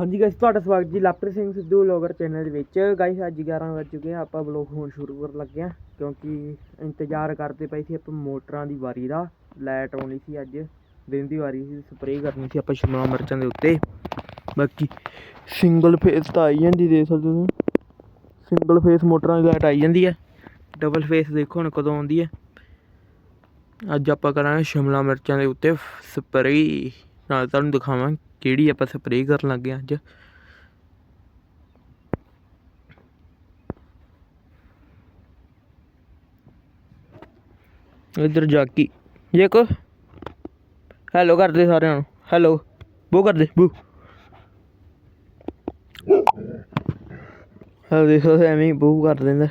ਹਾਂਜੀ ਗਾਇਸ ਤੁਹਾਡਾ ਸਵਾਗਤ ਜੀ ਲਾਪਰੀ ਸਿੰਘ ਸਿੱਧੂ ਵਲੋਗਰ ਚੈਨਲ ਦੇ ਵਿੱਚ। ਗਾਇਸ ਅੱਜ 11 ਵੱਜ ਚੁੱਕੇ ਆ, ਆਪਾਂ ਵਲੋਗ ਹੁਣ ਸ਼ੁਰੂ ਕਰਨ ਲੱਗੇ ਆ, ਕਿਉਂਕਿ ਇੰਤਜ਼ਾਰ ਕਰਦੇ ਪਏ ਸੀ ਆਪਾਂ ਮੋਟਰਾਂ ਦੀ ਵਾਰੀ ਦਾ। ਲਾਈਟ ਆਉਣੀ ਸੀ ਅੱਜ, ਦਿਨ ਦੀ ਵਾਰੀ ਸੀ ਸਪਰੇਅ ਕਰਨੀ ਸੀ ਆਪਾਂ ਸ਼ਿਮਲਾ ਮਿਰਚਾਂ ਦੇ ਉੱਤੇ। ਬਾਕੀ ਸਿੰਗਲ ਫੇਸ ਤਾਂ ਆਈ ਜਾਂਦੀ ਦੇ ਸਕਦੇ ਹੋ ਸਿੰਗਲ ਫੇਸ ਮੋਟਰਾਂ ਦੀ ਲਾਈਟ ਆਈ ਜਾਂਦੀ ਹੈ। ਡਬਲ ਫੇਸ ਦੇਖੋ ਹੁਣ ਕਦੋਂ ਆਉਂਦੀ ਹੈ। ਅੱਜ ਆਪਾਂ ਕਰਾਂਗੇ ਸ਼ਿਮਲਾ ਮਿਰਚਾਂ ਦੇ ਉੱਤੇ ਸਪਰੇਅ ਨਾਲ ਤੁਹਾਨੂੰ ਦਿਖਾਵਾਂ ਕਿਹੜੀ ਆਪਾਂ ਸਪਰੇਅ ਕਰਨ ਲੱਗੇ ਹਾਂ ਅੱਜ? ਇੱਧਰ ਜਾਕੀ, ਜੇ ਕੋ ਹੈਲੋ ਕਰਦੇ ਸਾਰਿਆਂ ਨੂੰ ਹੈਲੋ ਬੂ ਕਰਦੇ, ਬੂ। ਹਾਂ ਦੇਖੋ, ਐਵੇਂ ਹੀ ਬੂ ਕਰ ਦਿੰਦਾ।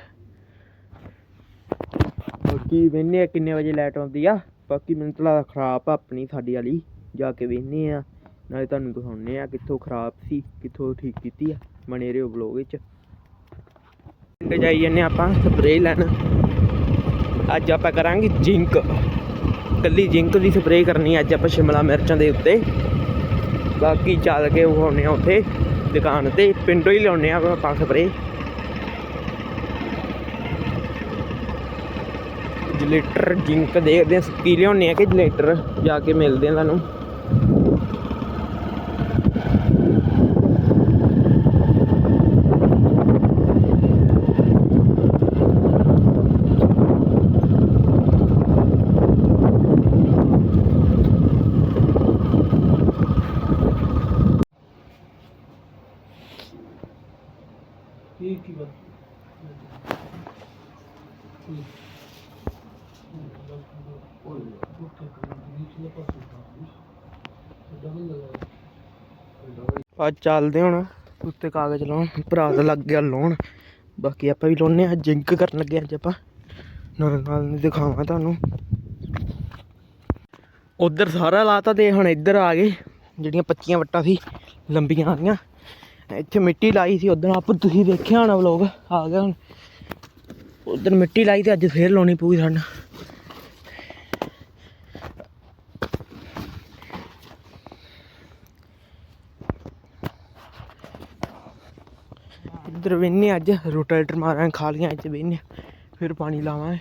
ਬਾਕੀ ਵੇਖਨੇ ਆ, ਕਿੰਨੇ ਵਜੇ ਲਾਈਟ ਆਉਂਦੀ ਆ? ਬਾਕੀ ਮੈਨੂੰ ਤਾਂ ਖਰਾਬ ਆ ਆਪਣੀ, ਸਾਡੀ ਵਾਲੀ, ਜਾ ਕੇ ਵੇਖਨੇ ਆ। ਨਾਲੇ ਤੁਹਾਨੂੰ ਦਿਖਾਉਨੇ ਆ ਕਿੱਥੋਂ ਖਰਾਬ ਸੀ, ਕਿੱਥੋਂ ਠੀਕ ਕੀਤੀ ਆ ਬਣੇ ਰਹੋ ਵਲੋਗ ਵਿੱਚ। ਪਿੰਡ ਜਾਈ ਜੰਨੇ ਆਪਾਂ ਸਪਰੇਅ ਲੈਣ। ਅੱਜ ਆਪਾਂ ਕਰਾਂਗੇ ਜਿੰਕ। ਕੱਲੀ ਜਿੰਕ ਦੀ ਸਪਰੇਅ ਕਰਨੀ ਅੱਜ ਆਪਾਂ ਸ਼ਿਮਲਾ ਮਿਰਚਾਂ ਦੇ ਉੱਤੇ। ਬਾਕੀ ਚੱਲ ਕੇ ਵਿਖਾਉਨੇ ਆ ਉੱਥੇ, ਦੁਕਾਨ ਤੇ, ਪਿੰਡੋਂ ਹੀ ਲਿਆਉਨੇ ਆ ਆਪਾਂ ਸਪਰੇਅ ਜਲੇਟਰ ਜਿੰਕ ਦੇਖਦੇ ਆ ਕੀ ਲਿਆਉਨੇ ਆ ਕਿ ਜਲੇਟਰ ਜਾ ਕੇ ਮਿਲਦੇ ਆ ਤੁਹਾਨੂੰ। ਇਹ ਕੀ ਬਾਤ ਆ ਚੱਲਦੇ ਹੁਣ ਉੱਤੇ ਕਾਗਜ਼ ਲਾਉਣ ਭਰਾ ਤਾਂ ਲੱਗ ਗਿਆ ਲਾਉਣ। ਬਾਕੀ ਆਪਾਂ ਵੀ ਲਾਉਨੇ ਆ ਜਿੰਕ ਕਰਨ ਲੱਗੇ ਅੱਜ ਆਪਾਂ। ਨਾਲ ਨਾਲ ਨਹੀਂ ਦਿਖਾਵਾਂ ਤੁਹਾਨੂੰ। ਉਧਰ ਸਾਰਾ ਲਾਤਾ ਤੇ ਹੁਣ ਇੱਧਰ ਆ ਗਏ ਜਿਹੜੀਆਂ ਪੱਚੀਆਂ ਵੱਟਾਂ ਸੀ ਲੰਬੀਆਂ ਆਈਆਂ ਇੱਥੇ ਮਿੱਟੀ ਲਾਈ ਸੀ ਉਧਰ ਆਪ ਤੁਸੀਂ ਦੇਖਿਆ ਹੋਣਾ ਵਲੋਗ ਆ ਗਿਆ ਹੁਣ। ਉਧਰ ਮਿੱਟੀ ਲਾਈ ਤੇ ਅੱਜ ਫੇਰ ਲਾਉਣੀ ਪਊਗੀ ਸਾਨੂੰ। ਇੱਧਰ ਵੇਨੇ ਅੱਜ ਰੋਟਾਵੇਟਰ ਮਾਰਾਂ ਖਾਲੀਆਂ ਇੱਥੇ ਵੇਨੇ ਫਿਰ ਪਾਣੀ ਲਾਵਾਂ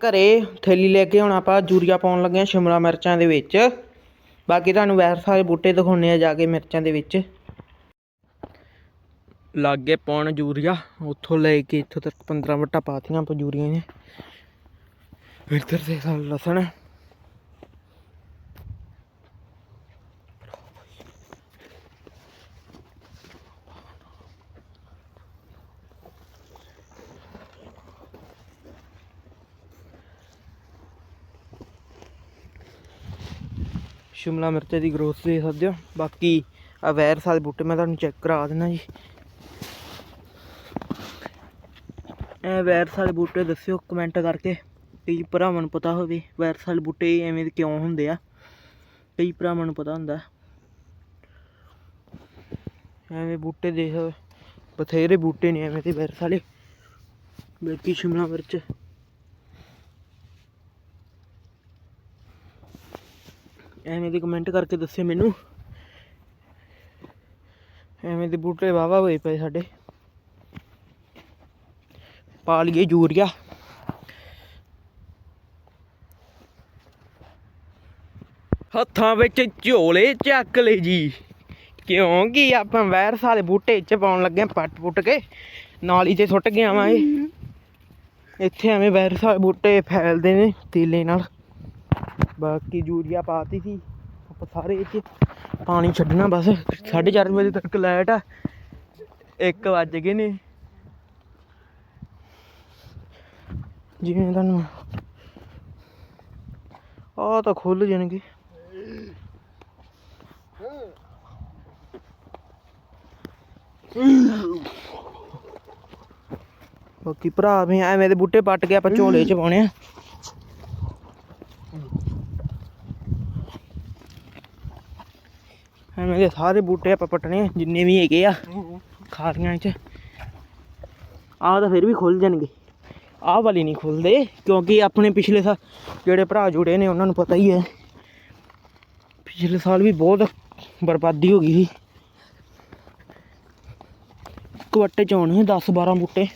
ਘਰੇ ਥੈਲੀ ਲੈ ਕੇ ਹੁਣ ਆਪਾਂ ਯੂਰੀਆ ਪਾਉਣ ਲੱਗੇ ਆ, ਸ਼ਿਮਲਾ ਮਿਰਚਾਂ ਦੇ ਵਿੱਚ। ਬਾਕੀ ਤੁਹਾਨੂੰ ਵੈਸੇ ਸਾਰੇ ਬੂਟੇ ਦਿਖਾਉਣੇ ਆ ਜਾ ਕੇ ਮਿਰਚਾਂ ਦੇ ਵਿੱਚ। ਲਾਗੇ ਪਾਉਣ ਯੂਰੀਆ ਉੱਥੋਂ ਲੈ ਕੇ ਇੱਥੋਂ ਤੱਕ 15 ਵੱਟਾ ਪਾਤੀਆਂ ਆਪਾਂ ਨੇ। ਇੱਧਰ ਦੇ ਲਸਣ। ਸ਼ਿਮਲਾ ਮਿਰਚ ਦੀ ਗਰੋਥ ਦੇ ਸਕਦੇ ਹੋ ਬਾਕੀ ਆ ਵੈਰ ਸਾਲ ਬੂਟੇ ਮੈਂ ਤੁਹਾਨੂੰ ਚੈੱਕ ਕਰਾ ਦਿੰਦਾ ਜੀ। ਇਹ ਵੈਰ ਸਾਲ ਬੂਟੇ ਦੱਸਿਓ ਕਮੈਂਟ ਕਰਕੇ। ਕਈ ਭਰਾਵਾਂ ਨੂੰ ਪਤਾ ਹੋਵੇ ਵੈਰ ਸਾਲ ਬੂਟੇ ਐਵੇਂ ਦੇ ਕਿਉਂ ਹੁੰਦੇ ਆ। ਕਈ ਭਰਾਵਾਂ ਨੂੰ ਪਤਾ ਹੁੰਦਾ। ਐਵੇਂ ਬੂਟੇ ਦੇਖ, ਬਥੇਰੇ ਬੂਟੇ ਨੇ ਐਵੇਂ ਦੇ ਵੈਰ ਸਾਲੇ ਬਾਕੀ ਸ਼ਿਮਲਾ ਮਿਰਚ। ਐਵੇਂ ਦੇ ਕਮੈਂਟ ਕਰਕੇ ਦੱਸਿਓ ਮੈਨੂੰ। ਐਵੇਂ ਦੇ ਬੂਟੇ ਵਾਵਾ ਹੋਏ ਪਏ ਸਾਡੇ। ਪਾ ਲਈਏ ਯੂਰੀਆ। ਹੱਥਾਂ ਵਿੱਚ ਝੋਲੇ ਚੱਕ ਲੈ ਜੀ। ਕਿਉਂਕਿ ਆਪਾਂ ਵਾਇਰਸ ਵਾਲੇ ਬੂਟੇ ਚ ਪਾਉਣ ਲੱਗੇ ਪੱਟ ਪੁੱਟ ਕੇ, ਨਾਲੀ ਤੇ ਸੁੱਟ ਗਿਆ ਵਾਂ ਇਹ। ਇੱਥੇ ਐਵੇਂ ਵਾਇਰਸ ਵਾਲੇ ਬੂਟੇ ਫੈਲਦੇ ਨੇ, ਤੀਲੇ ਨਾਲ। ਬਾਕੀ ਯੂਰੀਆ ਪਾਤੀ ਸੀ। ਆਪਾਂ ਸਾਰੇ ਇੱਥੇ ਪਾਣੀ ਛੱਡਣਾ ਬਸ। 4:30 ਵਜੇ ਤੱਕ ਲਾਈਟ ਆ। 1 ਵੱਜ ਗਏ ਨੇ। ਜਿਵੇਂ ਤੁਹਾਨੂੰ ਆ ਤਾਂ ਖੁੱਲ ਜਾਣਗੇ। ਬਾਕੀ ਭਰਾ ਵੀ ਐਵੇਂ ਦੇ ਬੂਟੇ ਪੱਟ ਕੇ ਆਪਾਂ ਝੋਲੇ 'ਚ ਪਾਉਣੇ ਆ। ਐਵੇਂ ਦੇ ਸਾਰੇ ਬੂਟੇ ਆਪਾਂ ਪੱਟਣੇ ਜਿੰਨੇ ਵੀ ਹੈਗੇ ਆ। ਖਾਲੀਆਂ 'ਚ। ਆਹ ਤਾਂ ਫਿਰ ਵੀ ਖੁੱਲ ਜਾਣਗੇ। ਆਹ ਵਾਲੀ ਨਹੀਂ ਖੁੱਲਦੇ ਕਿਉਂਕਿ ਆਪਣੇ ਪਿਛਲੇ ਸਾਲ ਜਿਹੜੇ ਭਰਾ ਜੁੜੇ ਨੇ ਉਹਨਾਂ ਨੂੰ ਪਤਾ ਹੀ ਹੈ। ਪਿਛਲੇ ਸਾਲ ਵੀ ਬਹੁਤ ਬਰਬਾਦੀ ਹੋ ਗਈ ਸੀ। ਕੁੱਟੇ ਚ ਹੋਣੇ 10 12 ਬੂਟੇ।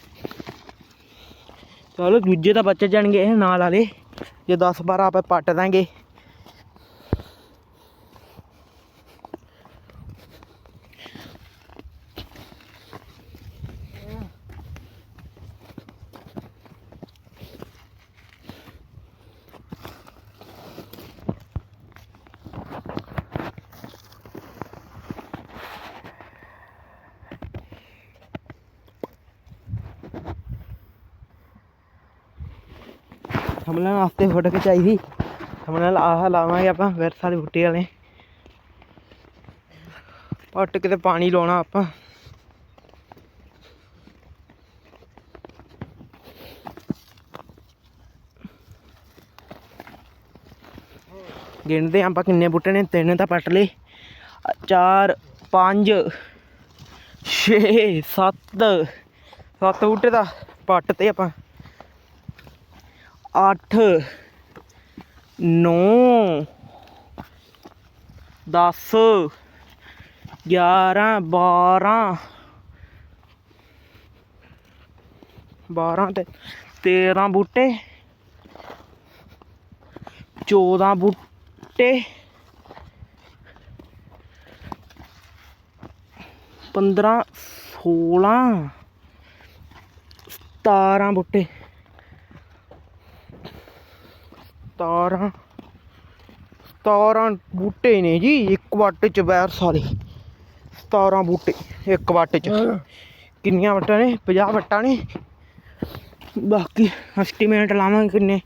ਚਲੋ ਦੂਜੇ ਤਾਂ ਬਚ ਜਾਣਗੇ ਇਹ ਨਾਲ ਵਾਲੇ। ਜੇ 10 12 ਆਪਾਂ ਪੱਟ ਦਾਂਗੇ ਹਮਲਾਂ ਵਾਸਤੇ ਫੋਟੋ ਖਿਚਾਈ ਸੀ। ਹਮਲਾਂ ਆਹ ਲਾਵਾਂਗੇ ਆਪਾਂ ਫਿਰ ਸਾਰੇ ਬੂਟੇ ਵਾਲੇ। ਪੱਟ ਕੇ ਤੇ ਪਾਣੀ ਲਾਉਣਾ ਆਪਾਂ। ਗਿਣਦੇ ਹਾਂ ਆਪਾਂ ਕਿੰਨੇ ਬੂਟੇ ਨੇ ਤਿੰਨ ਤਾਂ ਪੱਟ ਲਏ। ਅ, ਚਾਰ ਪੰਜ ਛੇ ਸੱਤ। ਸੱਤ ਬੂਟੇ ਦਾ ਪੱਟ ਤੇ ਆਪਾਂ। ਅੱਠ, ਨੌ, ਦਸ, ਗਿਆਰਾਂ, ਬਾਰਾਂ। ਬਾਰਾਂ ਤੇ ਤੇਰਾਂ ਬੂਟੇ। ਚੌਦਾਂ ਬੂਟੇ। ਪੰਦਰਾਂ, ਸੋਲਾਂ, ਸਤਾਰਾਂ ਬੂਟੇ। ਸਤਾਰਾਂ ਸਤਾਰਾਂ ਬੂਟੇ ਨੇ ਜੀ ਇੱਕ ਵੱਟ ਚ ਬੈਰ ਸਾਰੇ। ਸਤਾਰਾਂ ਬੂਟੇ ਇੱਕ ਵੱਟ ਚ। ਕਿੰਨੀਆਂ ਵੱਟਾਂ ਨੇ? 50 ਵੱਟਾਂ ਨੇ। ਬਾਕੀ ਐਸਟੀਮੇਟ ਲਾਵਾਂਗੇ ਕਿੰਨੇ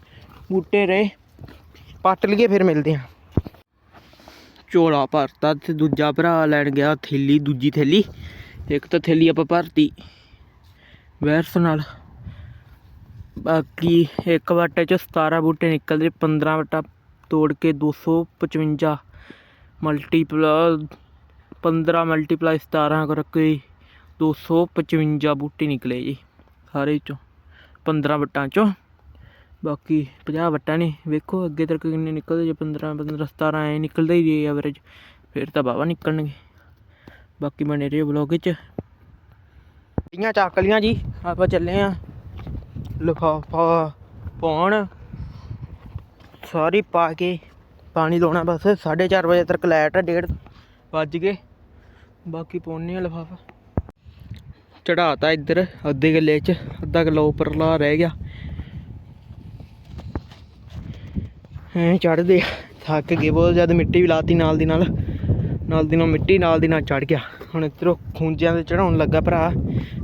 ਬੂਟੇ ਰਹੇ। ਪੱਟ ਲਈਏ ਫਿਰ ਮਿਲਦੇ ਆ ਝੋਲਾ ਭਰਤਾ ਤੇ ਦੂਜਾ ਭਰਾ ਲੈਣ ਗਿਆ ਥੈਲੀ ਦੂਜੀ ਥੈਲੀ। ਇੱਕ ਤਾਂ ਥੈਲੀ ਆਪਾਂ ਭਰਤੀ। ਵੈਰਸ ਨਾਲ ਬਾਕੀ ਇੱਕ ਵਾਟੇ 'ਚੋਂ 17 ਬੂਟੇ ਨਿਕਲਦੇ 15 ਵਟਾ ਤੋੜ ਕੇ 255 ਮਲਟੀਪਲ 15 ਮਲਟੀਪਲਾਈ 17 ਕਰਕੇ 255 ਬੂਟੇ ਨਿਕਲੇ ਜੀ, ਸਾਰੇ ਚੋਂ 15 ਵਟਾਂ ਚੋਂ। ਬਾਕੀ 50 ਵਟਾਂ ਨੇ, ਵੇਖੋ ਅੱਗੇ ਤੱਕ ਕਿੰਨੇ ਨਿਕਲਦੇ, ਜੇ 15 15 17 ਐ ਨਿਕਲਦੇ ਹੀ ਜੇ ਐਵਰੇਜ ਫਿਰ ਤਾਂ ਬਾਵਾ ਨਿਕਲਣਗੇ। ਬਾਕੀ ਬਣੇ ਰਹੇ ਬਲੌਗ ਵਿੱਚ। ਦੀਆਂ ਚੱਕ ਲੀਆਂ ਜੀ, ਆਪਾਂ ਚੱਲੇ ਆ। ਲਿਫਾਫਾ, ਪਾਉਣ। ਸਾਰੀ ਪਾ ਕੇ ਪਾਣੀ ਲਾਉਣਾ ਬਸ। 4:30 ਵਜੇ ਤੱਕ ਲਾਈਟ ਆ, ਡੇਢ ਵੱਜ ਗਏ। ਬਾਕੀ ਪਾਉਣੇ ਆ ਲਿਫਾਫਾ। ਚੜਾਤਾ ਇੱਧਰ, ਅੱਧੇ ਕਿੱਲੇ ਚ, ਅੱਧਾ ਕਿਲੋ ਉੱਪਰਲਾ ਰਹਿ ਗਿਆ। ਐ ਚੜਦੇ ਥੱਕ ਗਏ ਬਹੁਤ ਜ਼ਿਆਦਾ, ਮਿੱਟੀ ਵੀ ਲਾਤੀ ਨਾਲ ਦੀ ਨਾਲ। ਨਾਲ ਦੀ ਨਾਲ ਮਿੱਟੀ, ਨਾਲ ਦੀ ਨਾਲ ਚੜ ਗਿਆ। ਹੁਣ ਇੱਧਰੋਂ ਖੂੰਜਿਆਂ ਤੇ ਚੜਾਉਣ ਲੱਗਾ ਭਰਾ।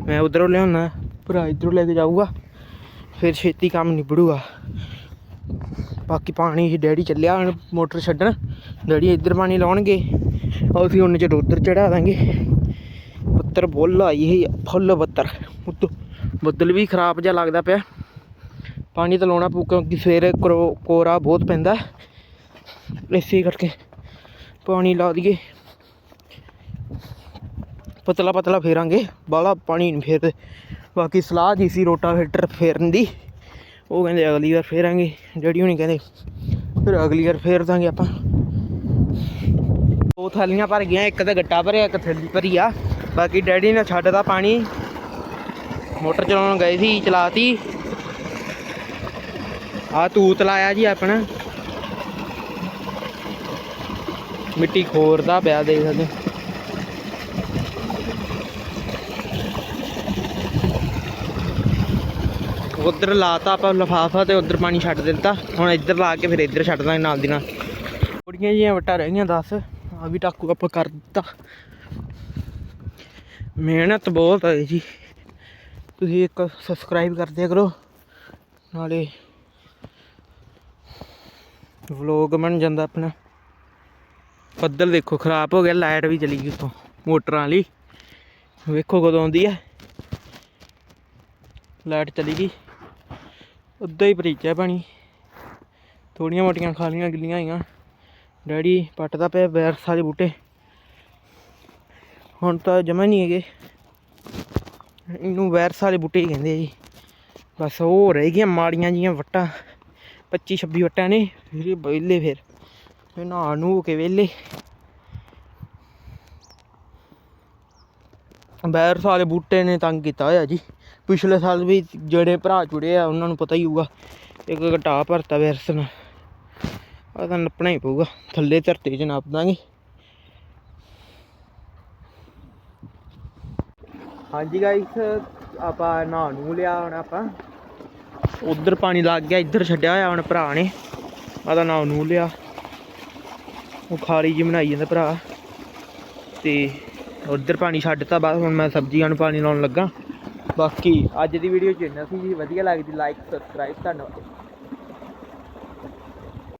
ਮੈਂ ਉਧਰੋਂ ਲਿਆਉਣਾ, ਭਰਾ ਇੱਧਰੋਂ ਲੈ ਕੇ ਜਾਊਗਾ। ਫਿਰ ਛੇਤੀ ਕੰਮ ਨਿਬੜੂਗਾ। ਬਾਕੀ ਪਾਣੀ ਡੈਡੀ ਚੱਲਿਆ ਹੁਣ ਮੋਟਰ ਛੱਡਣ। ਡੈਡੀ ਇੱਧਰ ਪਾਣੀ ਲਾਉਣਗੇ ਅਸੀਂ ਉਹਨੇ ਚ ਉਧਰ ਚੜਾ ਦਾਂਗੇ। ਬੱਤਰ ਬੁੱਲ ਆਈ ਹੈ ਫੁੱਲ ਬੱਤਰ ਉੱਤੋਂ ਬੱਦਲ ਵੀ ਖਰਾਬ ਜਿਹਾ ਲੱਗਦਾ ਪਿਆ। ਪਾਣੀ ਤਾਂ ਲਾਉਣਾ ਪਊ ਕਿਉਂਕਿ ਸਵੇਰੇ ਕਰੋ- ਕੋਰਾ ਬਹੁਤ ਪੈਂਦਾ। ਇਸੇ ਕਰਕੇ ਪਾਣੀ ਲਾ ਦਈਏ। ਪਤਲਾ ਪਤਲਾ ਫੇਰਾਂਗੇ ਬਾਲਾ ਪਾਣੀ ਨਹੀਂ ਫੇਰਦੇ। ਬਾਕੀ ਸਲਾਹ ਜੀ ਸੀ ਰੋਟਾਵੇਟਰ ਫੇਰਨ ਦੀ। ਉਹ ਕਹਿੰਦੇ ਅਗਲੀ ਵਾਰ ਫੇਰਾਂਗੇ, ਡੈਡੀ ਹੁਣੀ ਕਹਿੰਦੇ ਫਿਰ ਅਗਲੀ ਵਾਰ ਫੇਰ ਦਾਂਗੇ ਆਪਾਂ। ਦੋ ਥੈਲੀਆਂ ਭਰ ਗਈਆਂ, ਇੱਕ ਤਾਂ ਗੱਟਾ ਭਰਿਆ, ਇੱਕ ਥੈਲੀ ਭਰੀ ਆ। ਬਾਕੀ ਡੈਡੀ ਨੇ ਛੱਡਦਾ ਪਾਣੀ। ਮੋਟਰ ਚਲਾਉਣ ਗਏ ਸੀ, ਚਲਾਤੀ। ਆ ਤੂਤ ਲਾਇਆ ਜੀ ਆਪਣਾ। ਮਿੱਟੀ ਖੋਰਦਾ ਪਿਆ ਦੇਖ ਸਕਦੇ। ਉਧਰ ਲਾਤਾ ਆਪਾਂ ਲਫਾਫਾ ਤੇ ਉਧਰ ਪਾਣੀ ਛੱਡ ਦਿੱਤਾ। ਹੁਣ ਇੱਧਰ ਲਾ ਕੇ ਫਿਰ ਇੱਧਰ ਛੱਡ ਦਾਂਗੇ ਨਾਲ ਦੀ ਨਾਲ। ਥੋੜੀਆਂ ਜਿਹੀਆਂ ਵਟਾ ਰਹਿ ਗਈਆਂ 10 ਆ ਵੀ ਟਾਕੂ ਆਪਾਂ ਕਰ ਦਿੱਤਾ। ਮਿਹਨਤ ਬਹੁਤ ਹੈ ਜੀ। ਤੁਸੀਂ ਇੱਕ ਸਬਸਕ੍ਰਾਈਬ ਕਰ ਦਿਆ ਕਰੋ, ਨਾਲੇ ਵਲੋਗ ਬਣ ਜਾਂਦਾ ਆਪਣਾ। ਬੱਦਲ ਦੇਖੋ, ਖਰਾਬ ਹੋ ਗਿਆ, ਲਾਈਟ ਵੀ ਚਲੀ ਗਈ ਉੱਤੋਂ ਮੋਟਰਾਂ ਵਾਲੀ। ਵੇਖੋ ਕਦੋਂ ਆਉਂਦੀ ਹੈ ਲਾਈਟ ਚਲੀ ਗਈ। ਉੱਦਾਂ ਹੀ ਭਰੀਚਿਆ ਪਾਣੀ ਥੋੜੀਆਂ ਮੋਟੀਆਂ ਖਾਲੀਆਂ ਗਿੱਲੀਆਂ ਆਈਆਂ ਡੈਡੀ ਪੱਟਦਾ ਪਿਆ ਬੈਰਸਾ ਦੇ ਬੂਟੇ। ਹੁਣ ਤਾਂ ਜਮਾ ਨਹੀਂ ਹੈਗੇ। ਇਹਨੂੰ ਵੈਰਸ ਵਾਲੇ ਬੂਟੇ ਹੀ ਕਹਿੰਦੇ ਆ ਜੀ। ਬਸ ਉਹ ਰਹਿ ਗਈਆਂ ਮਾੜੀਆਂ ਜੀਆਂ ਵੱਟਾਂ। 25 26 ਵੱਟਾਂ ਨੇ। ਫਿਰ ਵਿਹਲੇ ਫਿਰ। ਤੇ ਨਹਾ ਨੂੰ ਕੇ ਵਿਹਲੇ। ਵੈਰਸ ਵਾਲੇ ਬੂਟੇ ਨੇ ਤੰਗ ਕੀਤਾ ਹੋਇਆ ਜੀ। ਪਿਛਲੇ ਸਾਲ ਵੀ ਜਿਹੜੇ ਭਰਾ ਜੁੜੇ ਆ, ਉਹਨਾਂ ਨੂੰ ਪਤਾ ਹੀ ਹੋਊਗਾ। ਇੱਕ ਘਟਾ ਭਰਤਾ ਵਿਰਸ ਨਾਲ। ਆ ਤਾਂ ਨੱਪਣਾ ਹੀ ਪਊਗਾ। ਥੱਲੇ ਧਰਤੀ 'ਚ ਨੱਪ ਦਾਂਗੇ। ਹਾਂਜੀ ਗਾਇਸ ਆਪਾਂ ਨਹਾ ਨੂੰ ਲਿਆ ਹੁਣ ਆਪਾਂ। ਉਧਰ ਪਾਣੀ ਲੱਗ ਗਿਆ, ਇੱਧਰ ਛੱਡਿਆ ਹੋਇਆ ਹੁਣ ਭਰਾ ਨੇ। ਆ ਤਾਂ ਨਹਾ ਨੂੰ ਲਿਆ। ਉਹ ਖਾਰੀ ਜੀ ਬਣਾਈ ਜਾਂਦਾ ਭਰਾ। ਤੇ ਉਧਰ ਪਾਣੀ ਛੱਡਤਾ ਬਾਅਦ ਹੁਣ ਮੈਂ ਸਬਜ਼ੀਆਂ ਨੂੰ ਪਾਣੀ ਲਾਉਣ ਲੱਗਾ। ਬਾਕੀ ਅੱਜ ਦੀ ਵੀਡੀਓ ਚ ਇੰਨਾ ਸੀ ਜੀ। ਵਧੀਆ ਲੱਗਦੀ ਲਾਈਕ ਸਬਸਕ੍ਰਾਈਬ ਧੰਨਵਾਦ।